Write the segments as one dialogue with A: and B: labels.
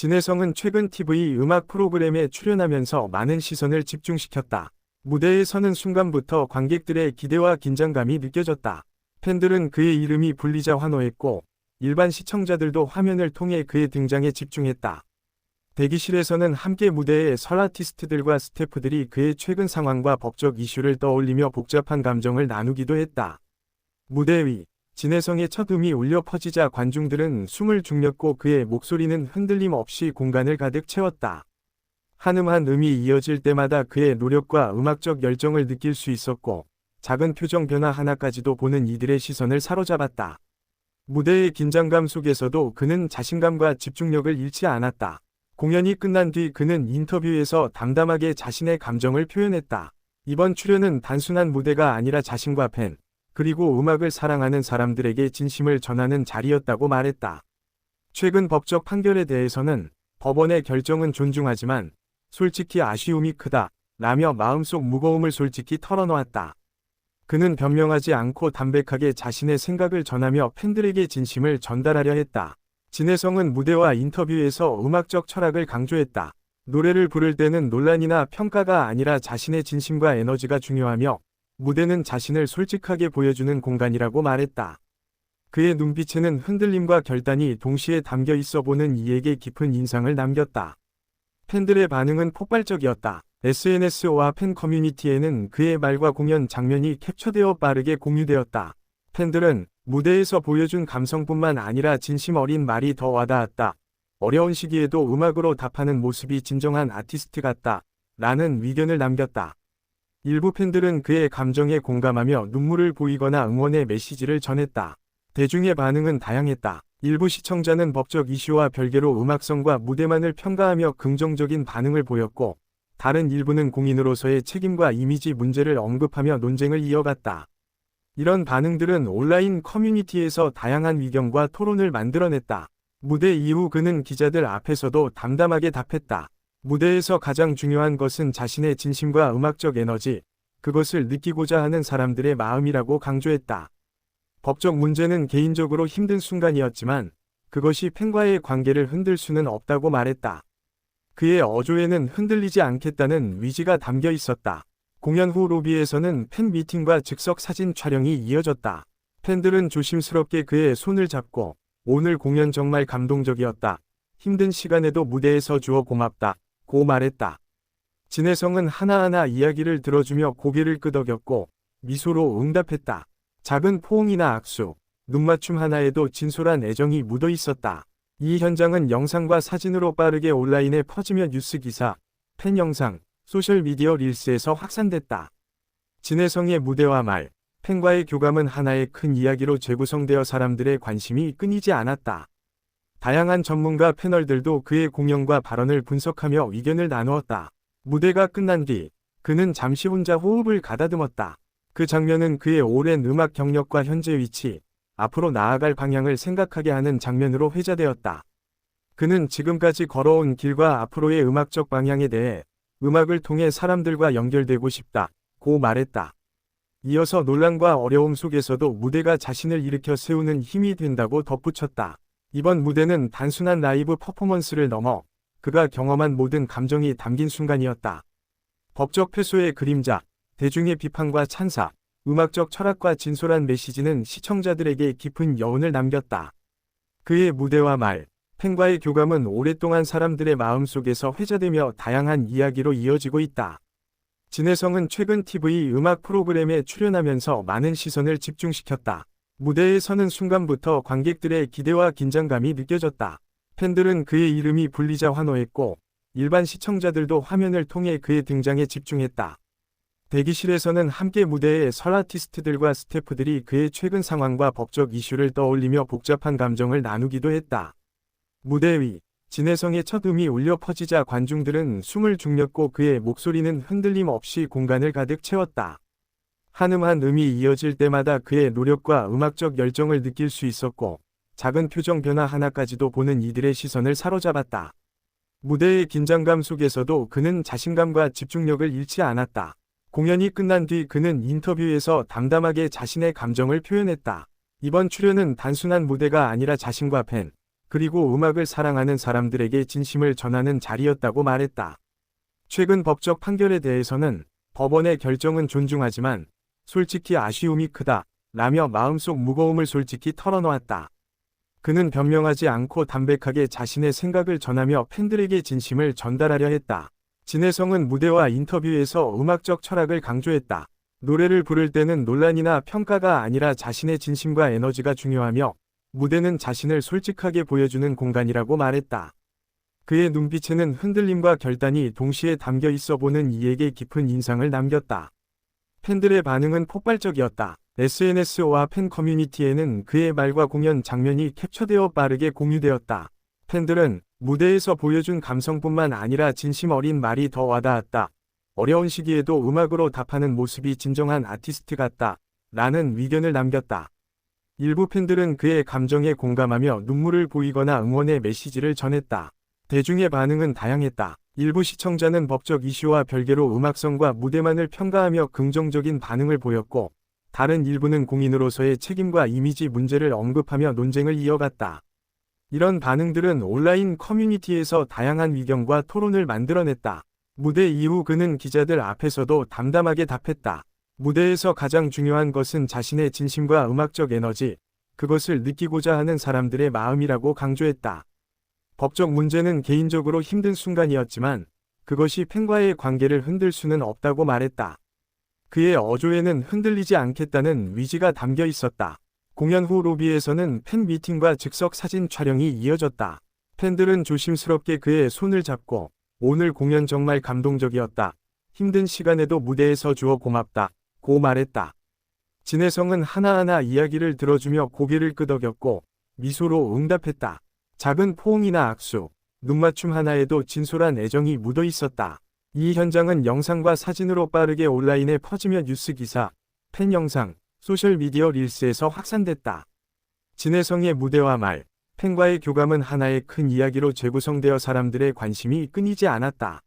A: 진혜성은 최근 TV 음악 프로그램에 출연하면서 많은 시선을 집중시켰다. 무대에 서는 순간부터 관객들의 기대와 긴장감이 느껴졌다. 팬들은 그의 이름이 불리자 환호했고 일반 시청자들도 화면을 통해 그의 등장에 집중했다. 대기실에서는 함께 무대에 설 아티스트들과 스태프들이 그의 최근 상황과 법적 이슈를 떠올리며 복잡한 감정을 나누기도 했다. 무대 위, 진혜성의 첫 음이 울려 퍼지자 관중들은 숨을 죽였고 그의 목소리는 흔들림 없이 공간을 가득 채웠다. 한음 한 음이 이어질 때마다 그의 노력과 음악적 열정을 느낄 수 있었고 작은 표정 변화 하나까지도 보는 이들의 시선을 사로잡았다. 무대의 긴장감 속에서도 그는 자신감과 집중력을 잃지 않았다. 공연이 끝난 뒤 그는 인터뷰에서 담담하게 자신의 감정을 표현했다. 이번 출연은 단순한 무대가 아니라 자신과 팬, 그리고 음악을 사랑하는 사람들에게 진심을 전하는 자리였다고 말했다. 최근 법적 판결에 대해서는 법원의 결정은 존중하지만 솔직히 아쉬움이 크다. 라며 마음속 무거움을 솔직히 털어놓았다. 그는 변명하지 않고 담백하게 자신의 생각을 전하며 팬들에게 진심을 전달하려 했다. 진혜성은 무대와 인터뷰에서 음악적 철학을 강조했다. 노래를 부를 때는 논란이나 평가가 아니라 자신의 진심과 에너지가 중요하며 무대는 자신을 솔직하게 보여주는 공간이라고 말했다. 그의 눈빛에는 흔들림과 결단이 동시에 담겨 있어 보는 이에게 깊은 인상을 남겼다. 팬들의 반응은 폭발적이었다. SNS와 팬 커뮤니티에는 그의 말과 공연 장면이 캡처되어 빠르게 공유되었다. 팬들은 무대에서 보여준 감성뿐만 아니라 진심 어린 말이 더 와닿았다. 어려운 시기에도 음악으로 답하는 모습이 진정한 아티스트 같다. 라는 의견을 남겼다. 일부 팬들은 그의 감정에 공감하며 눈물을 보이거나 응원의 메시지를 전했다. 대중의 반응은 다양했다. 일부 시청자는 법적 이슈와 별개로 음악성과 무대만을 평가하며 긍정적인 반응을 보였고, 다른 일부는 공인으로서의 책임과 이미지 문제를 언급하며 논쟁을 이어갔다. 이런 반응들은 온라인 커뮤니티에서 다양한 의견과 토론을 만들어냈다. 무대 이후 그는 기자들 앞에서도 담담하게 답했다. 무대에서 가장 중요한 것은 자신의 진심과 음악적 에너지, 그것을 느끼고자 하는 사람들의 마음이라고 강조했다. 법적 문제는 개인적으로 힘든 순간이었지만 그것이 팬과의 관계를 흔들 수는 없다고 말했다. 그의 어조에는 흔들리지 않겠다는 의지가 담겨 있었다. 공연 후 로비에서는 팬 미팅과 즉석 사진 촬영이 이어졌다. 팬들은 조심스럽게 그의 손을 잡고 오늘 공연 정말 감동적이었다. 힘든 시간에도 무대에서 주어 고맙다. 고 말했다. 진혜성은 하나하나 이야기를 들어주며 고개를 끄덕였고 미소로 응답했다. 작은 포옹이나 악수, 눈맞춤 하나에도 진솔한 애정이 묻어 있었다. 이 현장은 영상과 사진으로 빠르게 온라인에 퍼지며 뉴스 기사, 팬 영상, 소셜미디어 릴스에서 확산됐다. 진혜성의 무대와 말, 팬과의 교감은 하나의 큰 이야기로 재구성되어 사람들의 관심이 끊이지 않았다. 다양한 전문가 패널들도 그의 공연과 발언을 분석하며 의견을 나누었다. 무대가 끝난 뒤 그는 잠시 혼자 호흡을 가다듬었다. 그 장면은 그의 오랜 음악 경력과 현재 위치, 앞으로 나아갈 방향을 생각하게 하는 장면으로 회자되었다. 그는 지금까지 걸어온 길과 앞으로의 음악적 방향에 대해 음악을 통해 사람들과 연결되고 싶다. 고 말했다. 이어서 논란과 어려움 속에서도 무대가 자신을 일으켜 세우는 힘이 된다고 덧붙였다. 이번 무대는 단순한 라이브 퍼포먼스를 넘어 그가 경험한 모든 감정이 담긴 순간이었다. 법적 패소의 그림자, 대중의 비판과 찬사, 음악적 철학과 진솔한 메시지는 시청자들에게 깊은 여운을 남겼다. 그의 무대와 말, 팬과의 교감은 오랫동안 사람들의 마음속에서 회자되며 다양한 이야기로 이어지고 있다. 진혜성은 최근 TV 음악 프로그램에 출연하면서 많은 시선을 집중시켰다. 무대에 서는 순간부터 관객들의 기대와 긴장감이 느껴졌다. 팬들은 그의 이름이 불리자 환호했고, 일반 시청자들도 화면을 통해 그의 등장에 집중했다. 대기실에서는 함께 무대에 설 아티스트들과 스태프들이 그의 최근 상황과 법적 이슈를 떠올리며 복잡한 감정을 나누기도 했다. 무대 위, 진혜성의 첫 음이 울려 퍼지자 관중들은 숨을 죽였고 그의 목소리는 흔들림 없이 공간을 가득 채웠다. 한음 한 음이 이어질 때마다 그의 노력과 음악적 열정을 느낄 수 있었고, 작은 표정 변화 하나까지도 보는 이들의 시선을 사로잡았다. 무대의 긴장감 속에서도 그는 자신감과 집중력을 잃지 않았다. 공연이 끝난 뒤 그는 인터뷰에서 담담하게 자신의 감정을 표현했다. 이번 출연은 단순한 무대가 아니라 자신과 팬, 그리고 음악을 사랑하는 사람들에게 진심을 전하는 자리였다고 말했다. 최근 법적 판결에 대해서는 법원의 결정은 존중하지만 솔직히 아쉬움이 크다. 라며 마음속 무거움을 솔직히 털어놓았다. 그는 변명하지 않고 담백하게 자신의 생각을 전하며 팬들에게 진심을 전달하려 했다. 진혜성은 무대와 인터뷰에서 음악적 철학을 강조했다. 노래를 부를 때는 논란이나 평가가 아니라 자신의 진심과 에너지가 중요하며 무대는 자신을 솔직하게 보여주는 공간이라고 말했다. 그의 눈빛에는 흔들림과 결단이 동시에 담겨 있어 보는 이에게 깊은 인상을 남겼다. 팬들의 반응은 폭발적이었다. SNS와 팬 커뮤니티에는 그의 말과 공연 장면이 캡처되어 빠르게 공유되었다. 팬들은 무대에서 보여준 감성뿐만 아니라 진심 어린 말이 더 와닿았다. 어려운 시기에도 음악으로 답하는 모습이 진정한 아티스트 같다. 라는 의견을 남겼다. 일부 팬들은 그의 감정에 공감하며 눈물을 보이거나 응원의 메시지를 전했다. 대중의 반응은 다양했다. 일부 시청자는 법적 이슈와 별개로 음악성과 무대만을 평가하며 긍정적인 반응을 보였고, 다른 일부는 공인으로서의 책임과 이미지 문제를 언급하며 논쟁을 이어갔다. 이런 반응들은 온라인 커뮤니티에서 다양한 의견과 토론을 만들어냈다. 무대 이후 그는 기자들 앞에서도 담담하게 답했다. 무대에서 가장 중요한 것은 자신의 진심과 음악적 에너지, 그것을 느끼고자 하는 사람들의 마음이라고 강조했다. 법적 문제는 개인적으로 힘든 순간이었지만 그것이 팬과의 관계를 흔들 수는 없다고 말했다. 그의 어조에는 흔들리지 않겠다는 의지가 담겨 있었다. 공연 후 로비에서는 팬 미팅과 즉석 사진 촬영이 이어졌다. 팬들은 조심스럽게 그의 손을 잡고 오늘 공연 정말 감동적이었다. 힘든 시간에도 무대에서 주어 고맙다. 고 말했다. 진혜성은 하나하나 이야기를 들어주며 고개를 끄덕였고 미소로 응답했다. 작은 포옹이나 악수, 눈맞춤 하나에도 진솔한 애정이 묻어 있었다. 이 현장은 영상과 사진으로 빠르게 온라인에 퍼지며 뉴스 기사, 팬 영상, 소셜미디어 릴스에서 확산됐다. 진혜성의 무대와 말, 팬과의 교감은 하나의 큰 이야기로 재구성되어 사람들의 관심이 끊이지 않았다.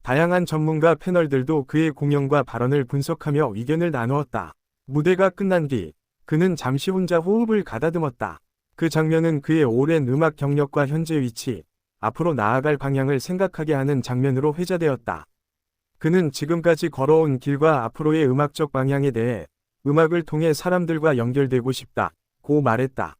A: 다양한 전문가 패널들도 그의 공연과 발언을 분석하며 의견을 나누었다. 무대가 끝난 뒤 그는 잠시 혼자 호흡을 가다듬었다. 그 장면은 그의 오랜 음악 경력과 현재 위치, 앞으로 나아갈 방향을 생각하게 하는 장면으로 회자되었다. 그는 지금까지 걸어온 길과 앞으로의 음악적 방향에 대해 음악을 통해 사람들과 연결되고 싶다. 고 말했다.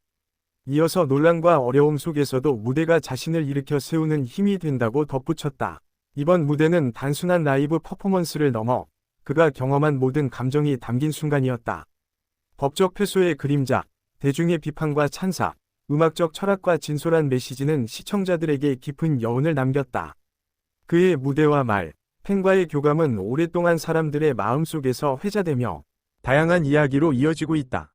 A: 이어서 논란과 어려움 속에서도 무대가 자신을 일으켜 세우는 힘이 된다고 덧붙였다. 이번 무대는 단순한 라이브 퍼포먼스를 넘어 그가 경험한 모든 감정이 담긴 순간이었다. 법적 패소의 그림자, 대중의 비판과 찬사, 음악적 철학과 진솔한 메시지는 시청자들에게 깊은 여운을 남겼다. 그의 무대와 말, 팬과의 교감은 오랫동안 사람들의 마음속에서 회자되며 다양한 이야기로 이어지고 있다.